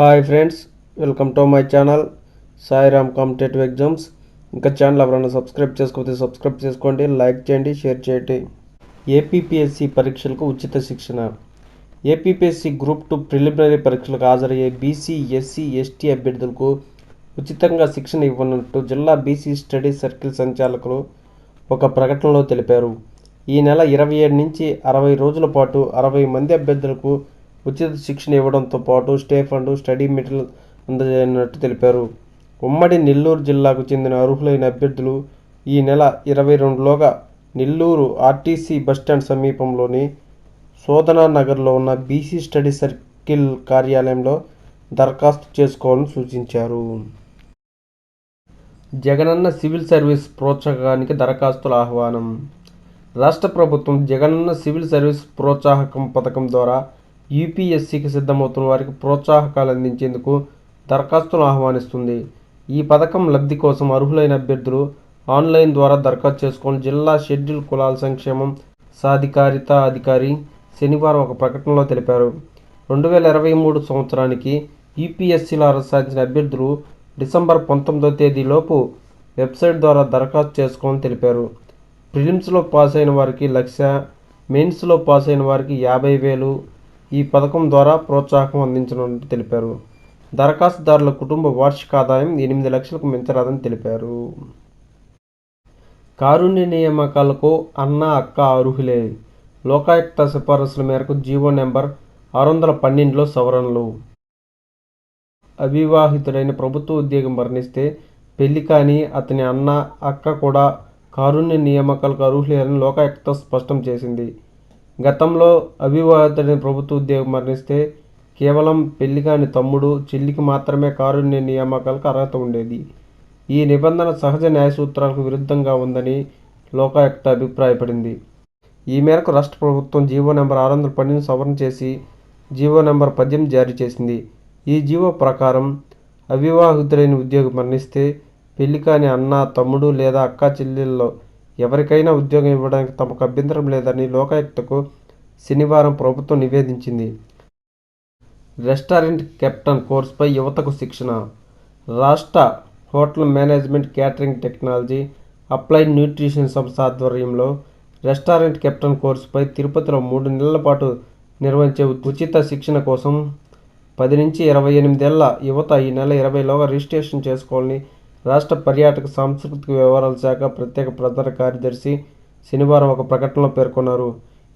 Hi friends welcome to my channel Sairam competitive exams ఇంకా channel ఎవరైనా subscribe చేసుకోకపోతే subscribe చేసుకోండి లైక్ చేయండి షేర్ చేయండి. ఏపీపీఎస్సి పరీక్షలకు ఉచిత శిక్షణ. ఏపీపీఎస్సి గ్రూప్ టూ ప్రిలిమినరీ పరీక్షలకు హాజరయ్యే బీసీ ఎస్సీ ఎస్టీ అభ్యర్థులకు ఉచితంగా శిక్షణ ఇవ్వనున్నట్టు జిల్లా బీసీ స్టడీ సర్కిల్ సంచాలకులు ఒక ప్రకటనలో తెలిపారు. ఈ నెల ఇరవై ఏడు నుంచి అరవై రోజుల పాటు అరవై మంది అభ్యర్థులకు ఉచిత శిక్షణ ఇవ్వడంతో పాటు స్టే ఫండ్ స్టడీ మెటీరియల్ అందజేయనున్నట్టు తెలిపారు. ఉమ్మడి నెల్లూరు జిల్లాకు చెందిన అర్హులైన అభ్యర్థులు ఈ నెల ఇరవై రెండులోగా నెల్లూరు ఆర్టీసీ బస్టాండ్ సమీపంలోని శోధనా నగర్లో ఉన్న బీసీ స్టడీ సర్కిల్ కార్యాలయంలో దరఖాస్తు చేసుకోవాలని సూచించారు. జగనన్న సివిల్ సర్వీస్ ప్రోత్సాహకానికి దరఖాస్తుల ఆహ్వానం. రాష్ట్ర ప్రభుత్వం జగనన్న సివిల్ సర్వీస్ ప్రోత్సాహకం పథకం ద్వారా యూపీఎస్సీకి సిద్ధమవుతున్న వారికి ప్రోత్సాహకాలు అందించేందుకు దరఖాస్తును ఆహ్వానిస్తుంది. ఈ పథకం లబ్ధి కోసం అర్హులైన అభ్యర్థులు ఆన్లైన్ ద్వారా దరఖాస్తు చేసుకొని జిల్లా షెడ్యూల్ కులాల సంక్షేమం సాధికారిత అధికారి శనివారం ఒక ప్రకటనలో తెలిపారు. రెండు వేల ఇరవై మూడు సంవత్సరానికి యూపీఎస్సీలో అర్హత సాధించిన అభ్యర్థులు డిసెంబర్ పంతొమ్మిదో తేదీలోపు వెబ్సైట్ ద్వారా దరఖాస్తు చేసుకోమని తెలిపారు. ప్రిలిమ్స్లో పాస్ అయిన వారికి లక్ష మెయిన్స్లో పాస్ అయిన వారికి యాభై వేలు ఈ పథకం ద్వారా ప్రోత్సాహకం అందించనున్నట్టు తెలిపారు. దరఖాస్తుదారుల కుటుంబ వార్షిక ఆదాయం ఎనిమిది లక్షలకు మించరాదని తెలిపారు. కారుణ్య నియామకాలకు అన్న అక్క అర్హులే. లోకాయుక్త సిఫారసుల మేరకు జీవో నెంబర్ ఆరు వందల పన్నెండులో సవరణలు. అవివాహితుడైన ప్రభుత్వ ఉద్యోగం మరణిస్తే పెళ్ళి కాని అతని అన్న అక్క కూడా కారుణ్య నియామకాలకు అర్హులేరని లోకాయుక్త స్పష్టం చేసింది. గతంలో అవివాహితుడైన ప్రభుత్వ ఉద్యోగం మరణిస్తే కేవలం పెళ్ళి కాని తమ్ముడు చెల్లికి మాత్రమే కారుణ్య నియామకాలకు అర్హత ఉండేది. ఈ నిబంధన సహజ న్యాయ సూత్రాలకు విరుద్ధంగా ఉందని లోకాయుక్త అభిప్రాయపడింది. ఈ మేరకు రాష్ట్ర ప్రభుత్వం జీవో నెంబర్ ఆరు వందల పన్నెండు సవరణ చేసి జీవో నెంబర్ పద్దెనిమిది జారీ చేసింది. ఈ జీవో ప్రకారం అవివాహితుడైన ఉద్యోగి మరణిస్తే పెళ్ళి కాని అన్న తమ్ముడు లేదా అక్క చెల్లెల్లో ఎవరికైనా ఉద్యోగం ఇవ్వడానికి తమకు అభ్యంతరం లేదని లోకాయుక్తకు శనివారం ప్రభుత్వం నివేదించింది. రెస్టారెంట్ కెప్టెన్ కోర్సుపై యువతకు శిక్షణ. రాష్ట్ర hotel management catering technology applied nutrition సంస్థ ఆధ్వర్యంలో రెస్టారెంట్ కెప్టెన్ కోర్సుపై తిరుపతిలో మూడు నెలల పాటు నిర్వహించే ఉచిత శిక్షణ కోసం పది నుంచి ఇరవై ఎనిమిదేళ్ళ యువత ఈ నెల ఇరవైలోగా రిజిస్ట్రేషన్ చేసుకోవాలని రాష్ట్ర పర్యాటక సాంస్కృతిక వ్యవహారాల శాఖ ప్రత్యేక ప్రధాన కార్యదర్శి శనివారం ఒక ప్రకటనలో పేర్కొన్నారు.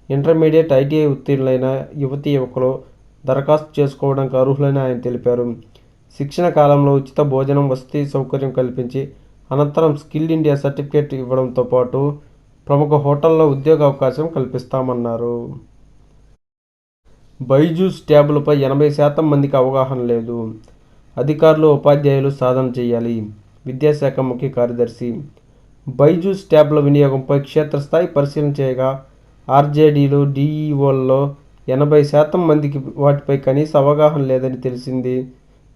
ఇంటర్మీడియట్ ఐటీఐ ఉత్తీర్ణులైన యువతీ యువకులు దరఖాస్తు చేసుకోవడానికి అర్హులని ఆయన తెలిపారు. శిక్షణ కాలంలో ఉచిత భోజనం వసతి సౌకర్యం కల్పించి అనంతరం స్కిల్ ఇండియా సర్టిఫికేట్ ఇవ్వడంతో పాటు ప్రముఖ హోటల్లో ఉద్యోగ అవకాశం కల్పిస్తామన్నారు. బైజూస్ ట్యాబులపై ఎనభై శాతం మందికి అవగాహన లేదు. అధికారులు ఉపాధ్యాయులు సాధన చేయాలి. విద్యాశాఖ ముఖ్య కార్యదర్శి బైజూస్ ట్యాబ్ల వినియోగంపై క్షేత్రస్థాయి పరిశీలన చేయగా ఆర్జేడీలు డిఈఓల్లో ఎనభై శాతం మందికి వాటిపై కనీస అవగాహన లేదని తెలిసింది.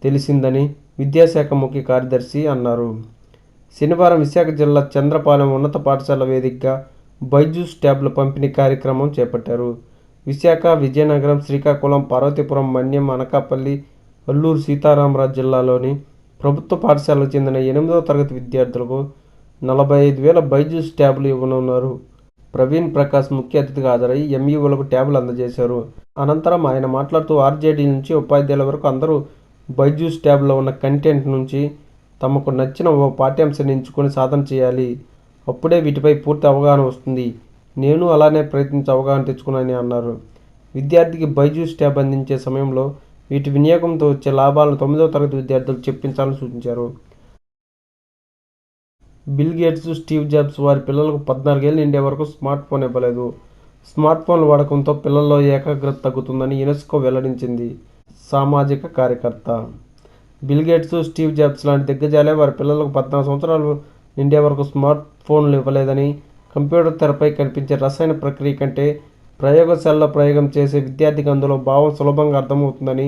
తెలిసిందని విద్యాశాఖ ముఖ్య కార్యదర్శి అన్నారు. శనివారం విశాఖ జిల్లా చంద్రపాలెం ఉన్నత పాఠశాల వేదికగా బైజూస్ ట్యాబ్ల పంపిణీ కార్యక్రమం చేపట్టారు. విశాఖ విజయనగరం శ్రీకాకుళం పార్వతీపురం మన్యం అనకాపల్లి అల్లూరు సీతారామరాజు జిల్లాలోని ప్రభుత్వ పాఠశాలకు చెందిన ఎనిమిదవ తరగతి విద్యార్థులకు నలభై ఐదు వేల బైజూస్ ట్యాబ్లు ఇవ్వనున్నారు. ప్రవీణ్ ప్రకాష్ ముఖ్య అతిథిగా హాజరై ఎంఈఓలకు ట్యాబ్లు అందజేశారు. అనంతరం ఆయన మాట్లాడుతూ ఆర్జేడీ నుంచి ఉపాధ్యాయుల వరకు అందరూ బైజూస్ ట్యాబ్లో ఉన్న కంటెంట్ నుంచి తమకు నచ్చిన ఓ పాఠ్యాంశాన్ని ఎంచుకొని సాధన చేయాలి. అప్పుడే వీటిపై పూర్తి అవగాహన వస్తుంది. నేను అలానే ప్రయత్నించి అవగాహన తెచ్చుకున్నానని అన్నారు. విద్యార్థికి బైజూస్ ట్యాబ్ అందించే సమయంలో వీటి వినియోగంతో వచ్చే లాభాలను తొమ్మిదవ తరగతి విద్యార్థులకు చెప్పించాలని సూచించారు. బిల్ గేట్స్ స్టీవ్ జాబ్స్ వారి పిల్లలకు పద్నాలుగేళ్ళు నిండే వరకు స్మార్ట్ ఫోన్ ఇవ్వలేదు. స్మార్ట్ ఫోన్ల వాడకంతో పిల్లల్లో ఏకాగ్రత తగ్గుతుందని యునెస్కో వెల్లడించింది సామాజిక కార్యకర్త. బిల్ గేట్స్ స్టీవ్ జాబ్స్ లాంటి దిగ్గజాలే వారి పిల్లలకు పద్నాలుగు సంవత్సరాలు నిండే వరకు స్మార్ట్ ఫోన్లు ఇవ్వలేదని కంప్యూటర్ తెరపై కనిపించే రసాయన ప్రక్రియ కంటే ప్రయోగశాలలో ప్రయోగం చేసే విద్యార్థికి అందులో భావం సులభంగా అర్థమవుతుందని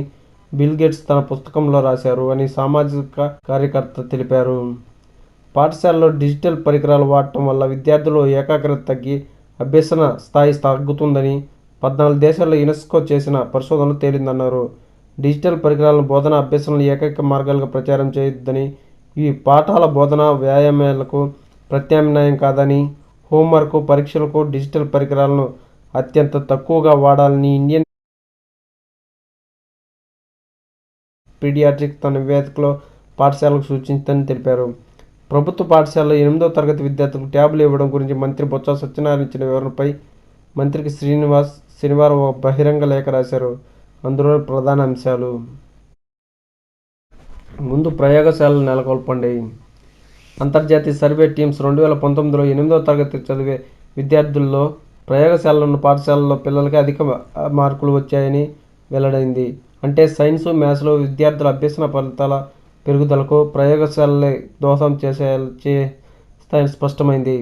బిల్ గేట్స్ తన పుస్తకంలో రాశారు అని సామాజిక కార్యకర్త తెలిపారు. పాఠశాలలో డిజిటల్ పరికరాలు వాడటం వల్ల విద్యార్థులు ఏకాగ్రత తగ్గి అభ్యసన స్థాయి తగ్గుతుందని పద్నాలుగు దేశాల్లో యునెస్కో చేసిన పరిశోధనలు తేలిందన్నారు. డిజిటల్ పరికరాలను బోధన అభ్యసనలు ఏకైక మార్గాలుగా ప్రచారం చేయొద్దని ఇవి పాఠాల బోధన వ్యాయామాలకు ప్రత్యామ్నాయం కాదని హోంవర్క్ పరీక్షలకు డిజిటల్ పరికరాలను అత్యంత తక్కువగా వాడాలని ఇండియన్ పీడియాట్రిక్ తన నివేదికలో పాఠశాలకు సూచించిందని తెలిపారు. ప్రభుత్వ పాఠశాలలో ఎనిమిదో తరగతి విద్యార్థులకు ట్యాబ్లు ఇవ్వడం గురించి మంత్రి బొత్స సత్యనారాయణ ఇచ్చిన వివరణపై మంత్రికి శ్రీనివాస్ శనివారం ఒక బహిరంగ లేఖ రాశారు. అందులో ప్రధాన అంశాలు. ముందు ప్రయోగశాలలు నెలకొల్పండి. అంతర్జాతీయ సర్వే టీమ్స్ రెండు వేల పంతొమ్మిదిలో ఎనిమిదో తరగతి చదివే విద్యార్థుల్లో ప్రయోగశాలలో ఉన్న పాఠశాలలో పిల్లలకి అధిక మార్కులు వచ్చాయని వెల్లడైంది. అంటే సైన్స్ మ్యాథ్స్లో విద్యార్థుల అభ్యసన ఫలితాల పెరుగుదలకు ప్రయోగశాలలే దోహదం చేసే చేస్తాయని స్పష్టమైంది.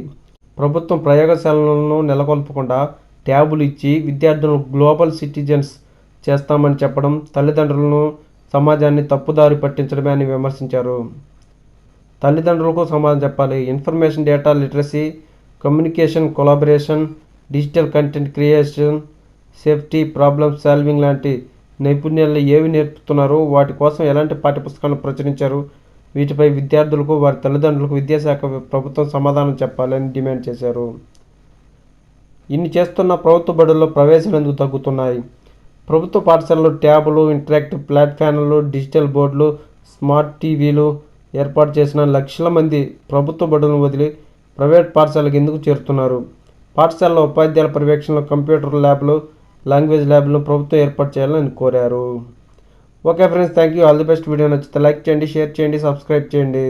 ప్రభుత్వం ప్రయోగశాలలను నెలకొల్పకుండా ట్యాబులు ఇచ్చి విద్యార్థులను గ్లోబల్ సిటిజన్స్ చేస్తామని చెప్పడం తల్లిదండ్రులను సమాజాన్ని తప్పుదారి పట్టించడమే అని విమర్శించారు. తల్లిదండ్రులకు సమాధానం చెప్పాలి. Information data literacy communication collaboration digital content creation safety problem solving లాంటి నైపుణ్యాలను ఏవి నేర్పుతున్నారో వాటి కోసం ఎలాంటి పాఠ్యపుస్తకాలను ప్రచురించారు? వీటిపై విద్యార్థులకు వారి తల్లిదండ్రులకు విద్యాశాఖ ప్రభుత్వం సమాధానం చెప్పాలని డిమాండ్ చేశారు. ఇన్ని చేస్తున్న ప్రభుత్వ బడుల్లో ప్రవేశాలు తగ్గుతున్నాయి? ప్రభుత్వ పాఠశాలలో ట్యాబులు ఇంటరాక్టివ్ ప్లాట్ఫామ్లు డిజిటల్ బోర్డులు స్మార్ట్ టీవీలు ఏర్పాటు చేసిన లక్షల మంది ప్రభుత్వ బడులను వదిలి ప్రైవేట్ పాఠశాలకు ఎందుకు చేరుతున్నారు? పాఠశాలలో ఉపాధ్యాయుల పర్యవేక్షణలో కంప్యూటర్ ల్యాబ్లు లాంగ్వేజ్ ల్యాబ్లో ప్రభుత్వం ఏర్పాటు చేయాలని కోరారు. Okay friends thank you all the best. Video నచ్చితే లైక్ చేయండి షేర్ చేయండి సబ్స్క్రైబ్ చేయండి.